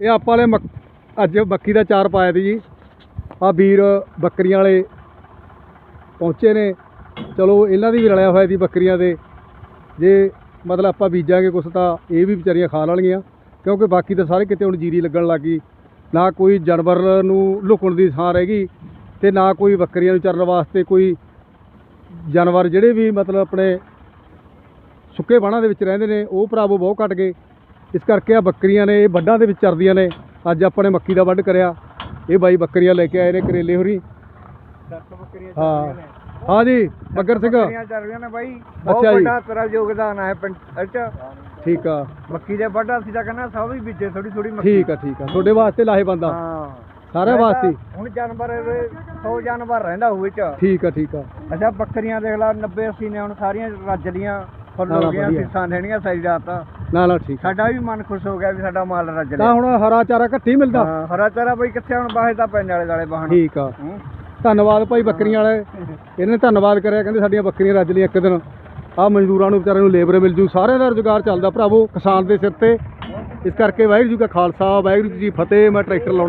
ਇਹ ਆਪਾਂ ਨੇ ਮੱਕ- ਅੱਜ ਬੱਕੀ ਦਾ ਚਾਰ ਪਾਇਆ ਤੀ ਜੀ। ਆ ਵੀਰ ਬੱਕਰੀਆਂ ਵਾਲੇ ਪਹੁੰਚੇ ਨੇ। ਚਲੋ, ਇਹਨਾਂ ਦੀ ਵੀ ਰਲਿਆ ਹੋਇਆ ਸੀ ਬੱਕਰੀਆਂ ਦੇ ਜੇ ਮਤਲਬ ਆਪਾਂ ਬੀਜਾਂਗੇ ਕੁਛ ਤਾਂ ਇਹ ਵੀ ਵਿਚਾਰੀਆਂ ਖਾ ਲੈਣਗੀਆਂ ਕਿਉਂਕਿ ਬਾਕੀ ਤਾਂ ਸਾਰੇ ਕਿਤੇ ਹੁਣ ਜੀਰੀ ਲੱਗਣ ਲੱਗੀ ਨਾ ਕੋਈ ਜਾਨਵਰ ਨੂੰ ਲੁਕਣ ਦੀ ਥਾਂ ਰਹਿ ਗਈ ਤੇ ਨਾ ਕੋਈ ਬੱਕਰੀਆਂ ਨੂੰ ਚਰਨ ਵਾਸਤੇ ਕੋਈ ਜਾਨਵਰ ਜਿਹੜੇ ਵੀ ਮਤਲਬ ਆਪਣੇ ਸੁੱਕੇ ਬਾਣਾ ਦੇ ਵਿੱਚ ਰਹਿੰਦੇ ਨੇ, ਉਹ ਭਰਾਵੋ ਬਹੁਤ ਘਟ ਗਏ। ਇਸ ਕਰਕੇ ਆ ਬੱਕਰੀਆਂ ਨੇ ਇਹ ਵੱਡਾਂ ਦੇ ਵਿੱਚ ਚਰਦੀਆਂ ਨੇ। ਅੱਜ ਆਪਾਂ ਨੇ ਮੱਕੀ ਦਾ ਵੱਢ ਕਰਿਆ। ਇਹ ਬਾਈ ਬੱਕਰੀਆਂ ਲੈ ਕੇ ਆਏ ਨੇ ਕਰੇਲੇ ਹੋਰੀ। ਹਾਂ। ਹਾਂ ਜੀ ਬੱਗਰ ਸਿੰਘ। ਬੱਕਰੀਆਂ ਚੱਲ ਰਹੀਆਂ ਨੇ ਬਾਈ। ਬਹੁਤ ਅੱਛਾ ਜੀ। ਵੱਡਾ ਤੇਰਾ ਯੋਗਦਾਨ ਹੈ ਪਿੰਡ ਚ। ਠੀਕ ਆ। ਮੱਕੀ ਦੇ ਵੱਡਾ ਸੀ ਤਾਂ ਕਹਿੰਦਾ ਸਭ ਹੀ ਬੀਜੇ ਥੋੜੀ ਥੋੜੀ ਮੱਕੀ। ਠੀਕ ਆ ਠੀਕ ਆ। ਤੁਹਾਡੇ ਵਾਸਤੇ ਲਾਹੇ ਬੰਦਾ ਹਾਂ। ਸਾਰਿਆਂ ਮੈਂ ਵਾਸਤੇ। ਹੁਣ ਜਾਨਵਰ 100 ਜਾਨਵਰ ਰਹਿੰਦਾ ਇਹ ਚ। ਠੀਕ ਆ ਠੀਕ ਆ। ਅੱਛਾ ਬੱਕਰੀਆਂ ਦੇਖ ਲਾ 90 80 ਨੇ ਹੁਣ ਸਾਰੀਆਂ ਰੱਜ ਲੀਆਂ। ਫੁੱਲ ਹੋ ਗਈਆਂ ਵਧੀਆ। ਸਿੱਸਾਂ ਦੇਣੀਆਂ ਸਾਰੀ ਰਾਤ। ਨਾ ਨਾ ਠੀਕ ਸਾਡਾ ਵੀ ਮਨ ਖੁਸ਼ ਹੋ ਗਿਆ ਵੀ ਸਾਡਾ ਮਾਲ ਰੱਜ ਤਾਂ ਲਿਆ। ਹੁਣ ਹਰਾ ਚਾਰਾ ਘੱਟੀ ਮਿਲਦਾ। ਹਾਂ ਹਰਾ ਚਾਰਾ ਬਈ ਕਿੱਥੇ ਹੁਣ ਬਾਹੇ ਤਾਂ ਪੈਣ ਵਾਲੇ ਦਾਲੇ ਬਾਹਣ ਠੀਕ ਆ। ਹੂੰ। ਧੰਨਵਾਦ ਭਾਈ ਬੱਕਰੀਆਂ ਵਾਲੇ। ਇਹਨੇ ਧੰਨਵਾਦ ਕਰਿਆ ਕਹਿੰਦੇ ਸਾਡੀਆਂ ਬੱਕਰੀਆਂ ਰੱਜ ਲਈਆਂ ਇੱਕ ਦਿਨ। ਆ ਮਜ਼ਦੂਰਾਂ ਨੂੰ ਵਿਚਾਰਿਆਂ ਨੂੰ ਲੇਬਰ ਮਿਲ ਜੂ। ਸਾਰਿਆਂ ਦਾ ਰੁਜ਼ਗਾਰ ਚੱਲਦਾ ਭਰਾਵੋ ਕਿਸਾਨ ਦੇ ਸਿਰ ਤੇ। ਇਸ ਕਰਕੇ ਵਾਹਿਗੁਰੂ ਜੀ ਕਾ ਖਾਲਸਾ ਵਾਹਿਗੁਰੂ ਜੀ ਕੀ ਫਤਿਹ। ਮੈਂ ਟਰੈਕਟਰ ਲਾਉਣਾ